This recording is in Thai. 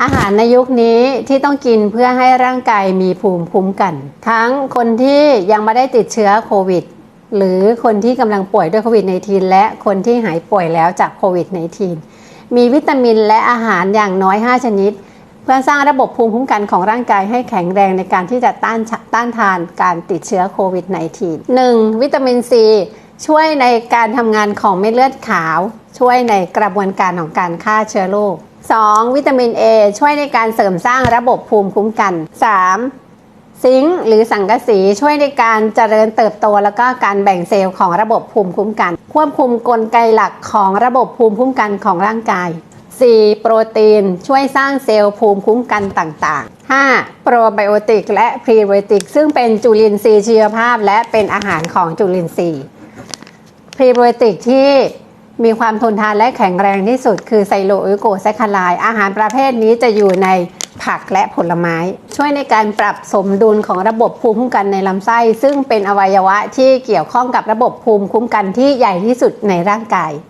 อาหารในยุคนี้ที่ต้องกินเพื่อให้ร่างกายมีภูมิคุ้มกัน ทั้งคนที่ยังไม่ได้ติดเชื้อโควิด หรือคนที่กำลังป่วยด้วยโควิด -19 และคนที่หายป่วยแล้วจากโควิด -19 มีวิตามินและอาหารอย่างน้อย 5 ชนิด เพื่อสร้างระบบภูมิคุ้มกันของร่างกายให้แข็งแรงในการที่จะต้านต้านทานการติดเชื้อโควิด -19 1. วิตามินซีช่วยในการทำงานของเม็ดเลือดขาว ช่วยในกระบวนการของการฆ่าเชื้อโรค 2. วิตามิน A ช่วยในการเสริมสร้างระบบภูมิคุ้มกัน 3. ซิงค์หรือสังกะสีช่วยในการเจริญเติบโต แล้วก็การแบ่งเซลล์ของระบบภูมิคุ้มกัน ควบคุมกลไกหลักของระบบภูมิคุ้มกันของร่างกาย 4. โปรตีนช่วยสร้างเซลล์ภูมิคุ้มกันต่างๆ 5. โปรไบโอติกและพรีไบโอติกซึ่งเป็นจุลินทรีย์ชีวภาพ และเป็นอาหารของจุลินทรีย์พรีไบโอติกที่ มีความทนทานและแข็งแรงที่สุด คือไซโลอิโกแซคคาไลอาหารประเภทนี้จะอยู่ในผักและผลไม้ ช่วยในการปรับสมดุลของระบบภูมิคุ้มกันในลำไส้ ซึ่งเป็นอวัยวะที่เกี่ยวข้องกับระบบภูมิคุ้มกันที่ใหญ่ที่สุดในร่างกาย